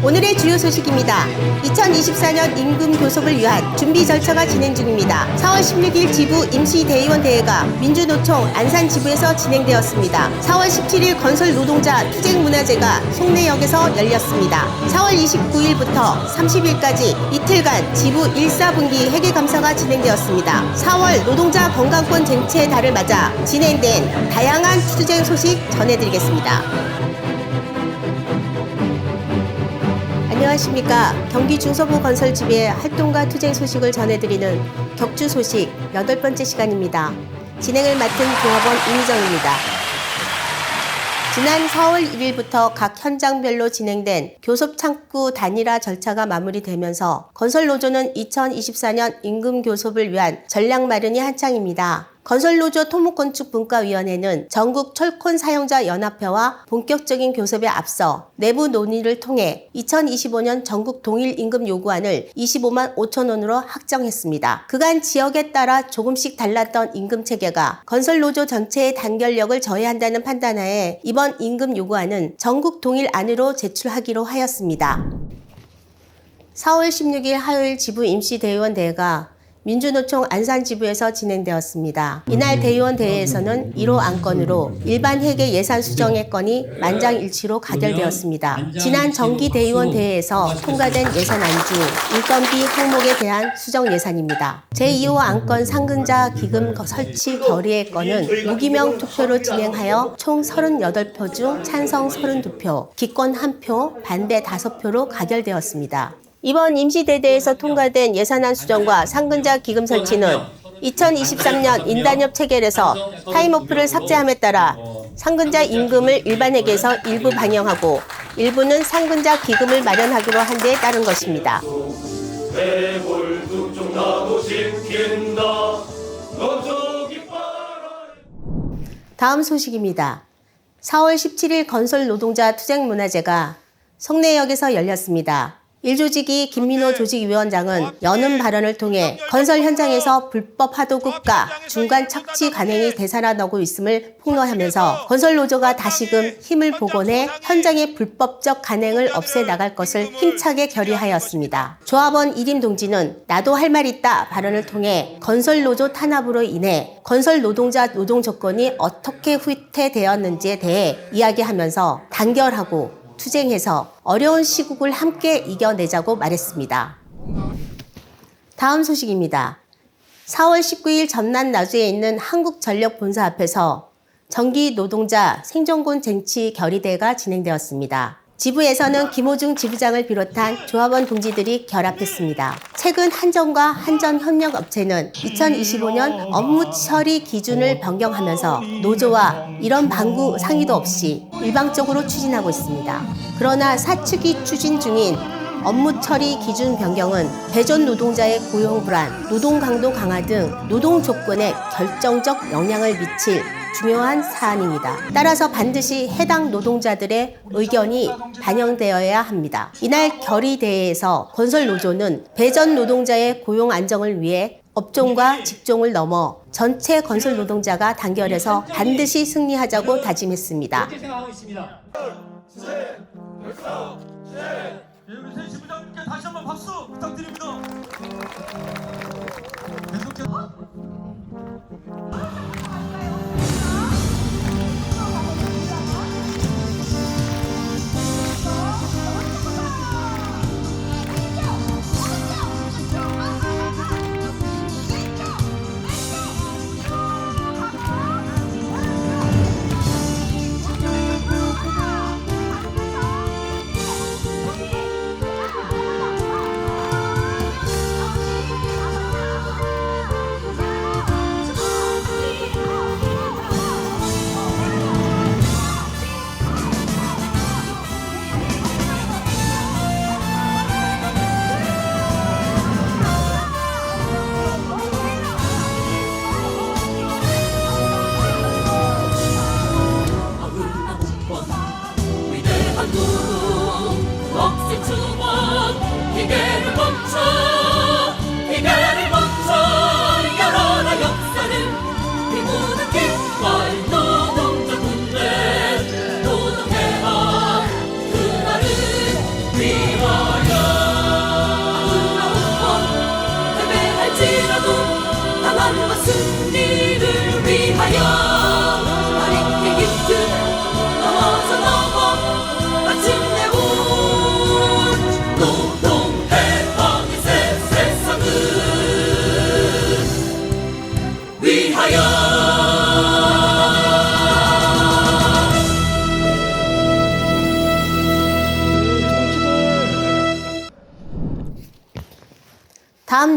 오늘의 주요 소식입니다. 2024년 임금 교섭을 위한 준비 절차가 진행 중입니다. 4월 16일 지부 임시대의원 대회가 민주노총 안산지부에서 진행되었습니다. 4월 17일 건설 노동자 투쟁문화제가 송내역에서 열렸습니다. 4월 29일부터 30일까지 이틀간 지부 1사분기 회계감사가 진행되었습니다. 4월 노동자 건강권 쟁취의 달을 맞아 진행된 다양한 투쟁 소식 전해드리겠습니다. 안녕하십니까. 경기 중서부 건설집의 활동과 투쟁 소식을 전해드리는 격주 소식 여덟 번째 시간입니다. 진행을 맡은 조합원 이미정입니다. 지난 4월 1일부터 각 현장별로 진행된 교섭 창구 단일화 절차가 마무리되면서 건설 노조는 2024년 임금 교섭을 위한 전략 마련이 한창입니다. 건설노조 토목건축분과위원회는 전국 철콘 사용자 연합회와 본격적인 교섭에 앞서 내부 논의를 통해 2025년 전국 동일 임금 요구안을 25만 5천 원으로 확정했습니다. 그간 지역에 따라 조금씩 달랐던 임금 체계가 건설노조 전체의 단결력을 저해한다는 판단하에 이번 임금 요구안은 전국 동일 안으로 제출하기로 하였습니다. 4월 16일 화요일 지부 임시대의원 대회가 민주노총 안산지부에서 진행되었습니다. 이날 대의원 대회에서는 1호 안건으로 일반 회계 예산 수정의 건이 만장일치로 가결되었습니다. 지난 정기 대의원 대회에서 통과된 예산 안 중 인건비 항목에 대한 수정 예산입니다. 제2호 안건 상근자 기금 설치 결의의 건은 무기명 투표로 진행하여 총 38표 중 찬성 32표, 기권 1표, 반대 5표로 가결되었습니다. 이번 임시대대에서 통과된 예산안 수정과 상근자 기금 설치는 2023년 인단협 체결에서 타임오프를 삭제함에 따라 상근자 임금을 일반에게서 일부 반영하고 일부는 상근자 기금을 마련하기로 한 데에 따른 것입니다. 다음 소식입니다. 4월 17일 건설 노동자 투쟁 문화제가 성내역에서 열렸습니다. 일조직이 김민호 조직위원장은 여는 발언을 통해 건설 현장에서 불법 하도급과 중간 착취 관행이 되살아나고 있음을 폭로하면서 건설 노조가 다시금 힘을 복원해 현장의 불법적 관행을 없애 나갈 것을 힘차게 결의하였습니다. 조합원 이림 동지는 나도 할 말 있다 발언을 통해 건설 노조 탄압으로 인해 건설 노동자 노동 조건이 어떻게 후퇴되었는지에 대해 이야기하면서 단결하고 투쟁해서 어려운 시국을 함께 이겨내자고 말했습니다. 다음 소식입니다. 4월 19일 전남 나주에 있는 한국전력 본사 앞에서 전기 노동자 생존권 쟁취 결의대가 진행되었습니다. 지부에서는 김호중 지부장을 비롯한 조합원 동지들이 결합했습니다. 최근 한전과 한전협력업체는 2025년 업무 처리 기준을 변경하면서 노조와 이런 방구 상의도 없이 일방적으로 추진하고 있습니다. 그러나 사측이 추진 중인 업무 처리 기준 변경은 배전 노동자의 고용 불안, 노동 강도 강화 등 노동 조건에 결정적 영향을 미칠 중요한 사안입니다. 따라서 반드시 해당 노동자들의 의견이 반영되어야 합니다. 이날 결의대회에서 건설노조는 배전 노동자의 고용 안정을 위해 업종과 직종을 넘어 전체 건설 노동자가 단결해서 반드시 승리하자고 다짐했습니다.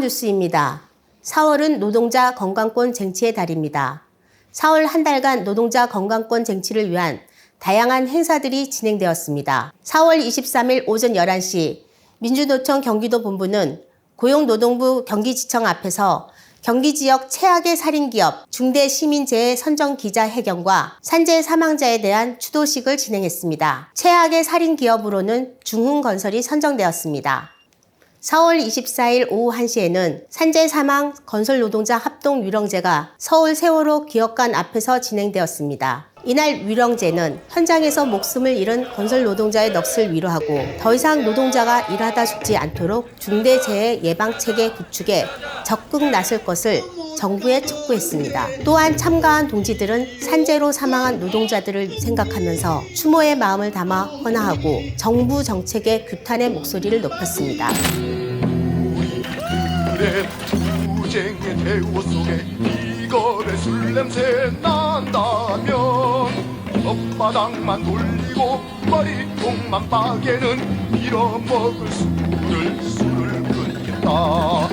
뉴스입니다. 4월은 노동자 건강권 쟁취의 달입니다. 4월 한 달간 노동자 건강권 쟁취를 위한 다양한 행사들이 진행되었습니다. 4월 23일 오전 11시 민주노총 경기도 본부는 고용노동부 경기지청 앞에서 경기 지역 최악의 살인기업 중대 시민재해 선정 기자 회견과 산재 사망자에 대한 추도식을 진행했습니다. 최악의 살인기업으로는 중흥건설이 선정되었습니다. 4월 24일 오후 1시에는 산재 사망 건설 노동자 합동 위령제가 서울 세월호 기업관 앞에서 진행되었습니다. 이날 위령제는 현장에서 목숨을 잃은 건설 노동자의 넋을 위로하고 더 이상 노동자가 일하다 죽지 않도록 중대재해 예방 체계 구축에 적극 나설 것을 정부에 촉구했습니다. 또한 참가한 동지들은 산재로 사망한 노동자들을 생각하면서 추모의 마음을 담아 헌화하고 정부 정책의 규탄의 목소리를 높였습니다. 내 투쟁의 대우 속에 이거의 술 냄새 난다면 혓바닥만 돌리고 머리통만 빠개는 잃어먹을 술을 술을 끊겠다.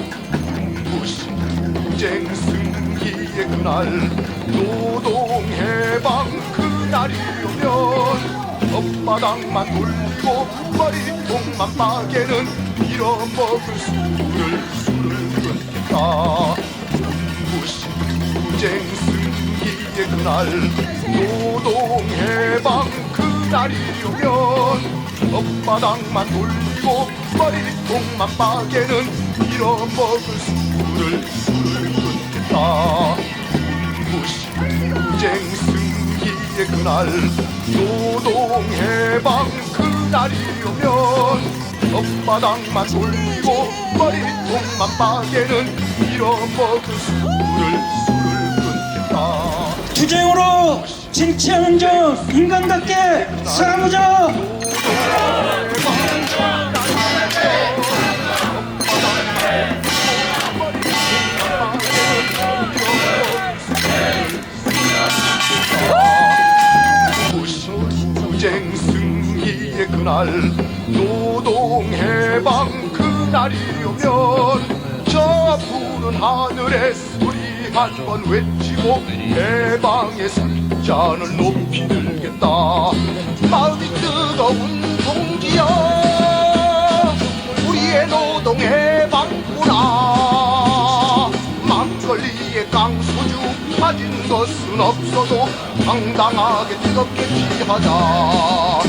눈부신 투쟁 승리의 그날 노동해방 그날이 오면 혓바닥만 돌리고 머리통만 빠개는 잃어먹을 술을 끊겠다 눈부신 투쟁 승리의 그날 노동해방 그날이 오면 혓바닥만 돌리고 머리통만 빠개는 잃어먹을 술을 술을 끊겠다. 눈부신 투쟁 승리의 그날 노동해방 그날이 오면 혓바닥만 돌리고 머리통만 빠개는 잃어먹은 술을 술을 끊겠다. 투쟁으로 쟁취하는 자 인간답게 싸우자! 투쟁 승리의 그날 해방 그날이 오면 저 푸른 하늘에 소리 한 번 외치고 해방의 상잔을 높이 들겠다. 마음이 뜨거운 동지여 우리의 노동 해방구나. 막걸리에 깡소주 가진 것은 없어도 당당하게 뜨겁게 취하자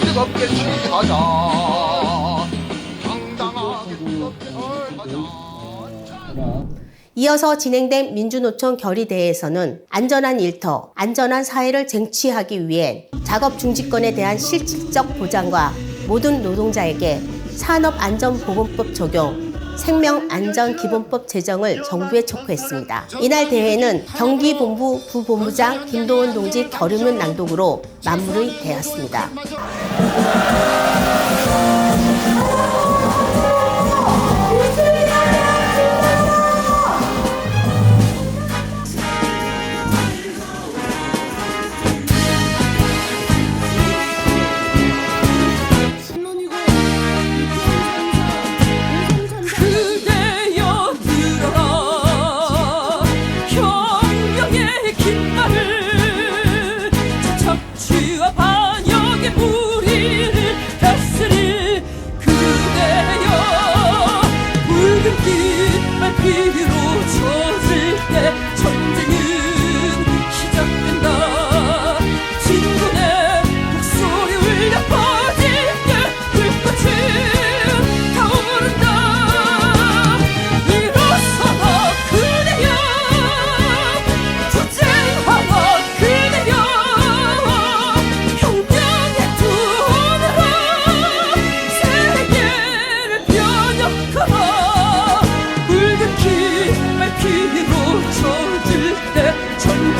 뜨겁게 취하자. 당당하게 뜨겁게 취하자. 이어서 진행된 민주노총 결의대회에서는 안전한 일터, 안전한 사회를 쟁취하기 위해 작업 중지권에 대한 실질적 보장과 모든 노동자에게 산업안전보건법 적용, 생명안전기본법 제정을 정부에 촉구했습니다. 이날 대회는 경기본부 부본부장 김도원 동지 결의문 낭독으로 마무리되었습니다.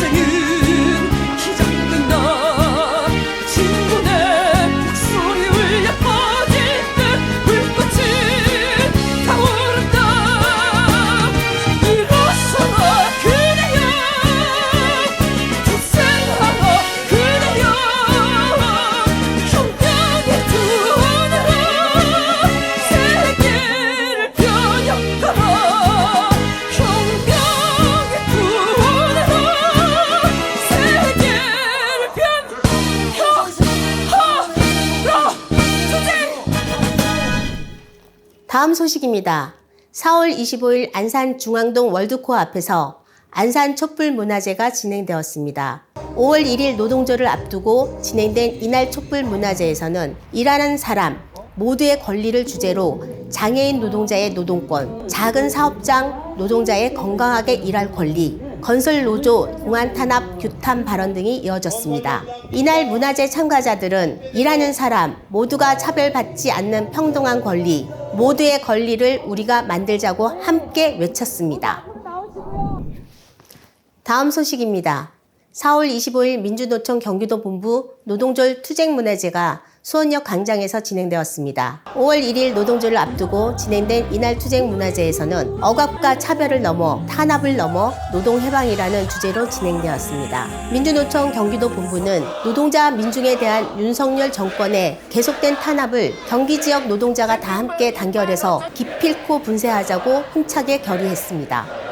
Dành 다음 소식입니다. 4월 25일 안산 중앙동 월드코어 앞에서 안산 촛불 문화제가 진행되었습니다. 5월 1일 노동조를 앞두고 진행된 이날 촛불 문화제에서는 일하는 사람 모두의 권리를 주제로 장애인 노동자의 노동권, 작은 사업장 노동자의 건강하게 일할 권리, 건설 노조 공안 탄압 규탄 발언 등이 이어졌습니다. 이날 문화제 참가자들은 일하는 사람 모두가 차별받지 않는 평등한 권리, 모두의 권리를 우리가 만들자고 함께 외쳤습니다. 다음 소식입니다. 4월 25일 민주노총 경기도 본부 노동절 투쟁문화제가 수원역 광장에서 진행되었습니다. 5월 1일 노동절을 앞두고 진행된 이날 투쟁 문화제에서는 억압과 차별을 넘어 탄압을 넘어 노동 해방이라는 주제로 진행되었습니다. 민주노총 경기도 본부는 노동자 민중에 대한 윤석열 정권의 계속된 탄압을 경기 지역 노동자가 다 함께 단결해서 기필코 분쇄하자고 힘차게 결의했습니다.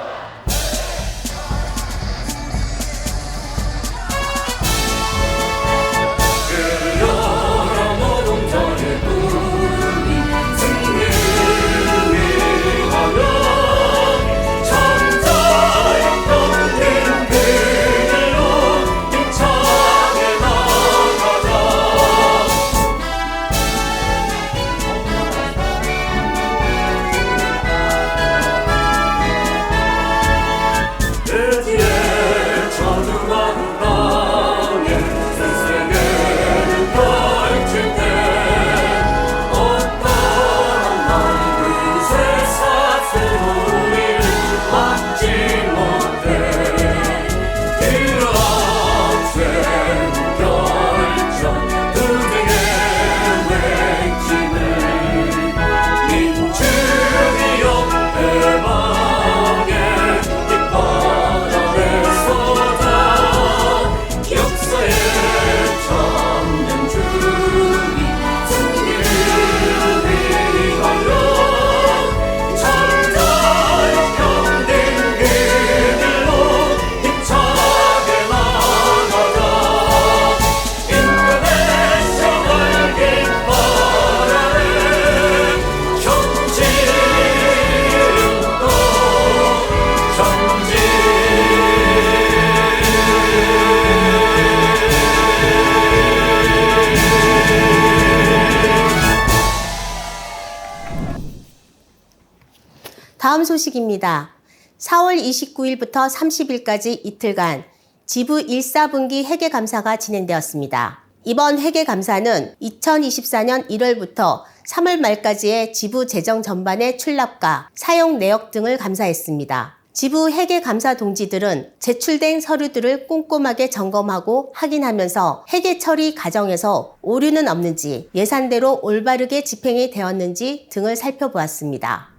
다음 소식입니다. 4월 29일부터 30일까지 이틀간 지부 1사분기 회계감사가 진행되었습니다. 이번 회계감사는 2024년 1월부터 3월 말까지의 지부 재정 전반의 출납과 사용 내역 등을 감사했습니다. 지부 회계감사 동지들은 제출된 서류들을 꼼꼼하게 점검하고 확인하면서 회계 처리 과정에서 오류는 없는지 예산대로 올바르게 집행이 되었는지 등을 살펴보았습니다.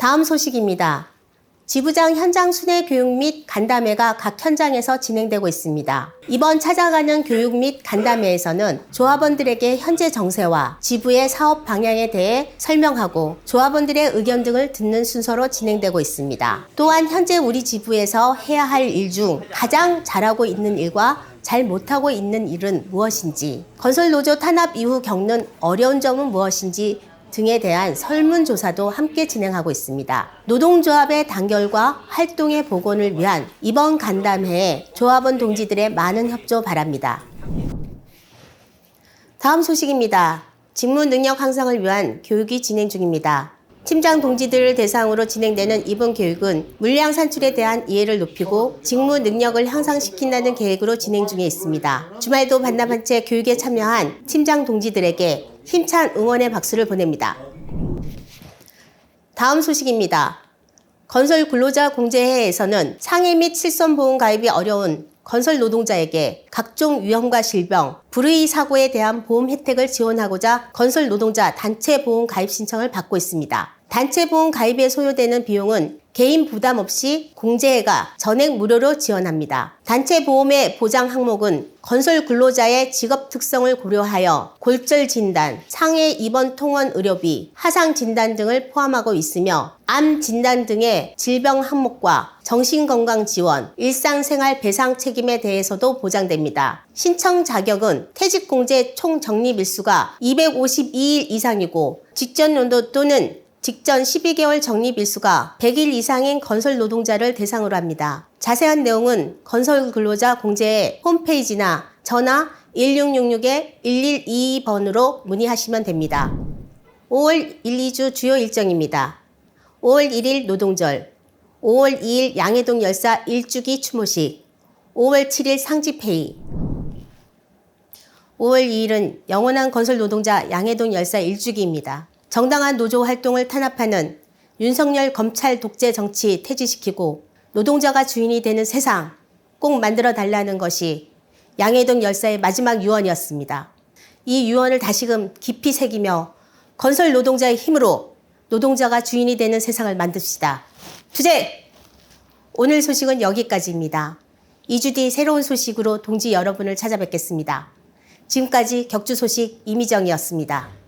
다음 소식입니다. 지부장 현장 순회 교육 및 간담회가 각 현장에서 진행되고 있습니다. 이번 찾아가는 교육 및 간담회에서는 조합원들에게 현재 정세와 지부의 사업 방향에 대해 설명하고 조합원들의 의견 등을 듣는 순서로 진행되고 있습니다. 또한 현재 우리 지부에서 해야 할 일 중 가장 잘하고 있는 일과 잘 못하고 있는 일은 무엇인지, 건설 노조 탄압 이후 겪는 어려운 점은 무엇인지 등에 대한 설문조사도 함께 진행하고 있습니다. 노동조합의 단결과 활동의 복원을 위한 이번 간담회에 조합원 동지들의 많은 협조 바랍니다. 다음 소식입니다. 직무 능력 향상을 위한 교육이 진행 중입니다. 팀장 동지들을 대상으로 진행되는 이번 교육은 물량 산출에 대한 이해를 높이고 직무 능력을 향상시킨다는 계획으로 진행 중에 있습니다. 주말도 반납한 채 교육에 참여한 팀장 동지들에게 힘찬 응원의 박수를 보냅니다. 다음 소식입니다. 건설 근로자 공제회에서는 상해 및 실손 보험 가입이 어려운 건설 노동자에게 각종 위험과 질병, 불의 사고에 대한 보험 혜택을 지원하고자 건설 노동자 단체 보험 가입 신청을 받고 있습니다. 단체 보험 가입에 소요되는 비용은 개인 부담 없이 공제회가 전액 무료로 지원합니다. 단체 보험의 보장 항목은 건설 근로자의 직업 특성을 고려하여 골절 진단, 상해 입원 통원 의료비, 하상 진단 등을 포함하고 있으며 암 진단 등의 질병 항목과 정신건강 지원, 일상생활 배상 책임에 대해서도 보장됩니다. 신청 자격은 퇴직공제 총 적립 일수가 252일 이상이고 직전 연도 또는 직전 12개월 적립 일수가 100일 이상인 건설 노동자를 대상으로 합니다. 자세한 내용은 건설 근로자 공제의 홈페이지나 전화 1666-1122번으로 문의하시면 됩니다. 5월 1, 2주 주요 일정입니다. 5월 1일 노동절, 5월 2일 양해동 열사 1주기 추모식, 5월 7일 상집회의, 5월 2일은 영원한 건설 노동자 양해동 열사 1주기입니다. 정당한 노조 활동을 탄압하는 윤석열 검찰 독재 정치 퇴지시키고 노동자가 주인이 되는 세상 꼭 만들어 달라는 것이 양해동 열사의 마지막 유언이었습니다. 이 유언을 다시금 깊이 새기며 건설 노동자의 힘으로 노동자가 주인이 되는 세상을 만듭시다. 투쟁! 오늘 소식은 여기까지입니다. 2주 뒤 새로운 소식으로 동지 여러분을 찾아뵙겠습니다. 지금까지 격주 소식 이미정이었습니다.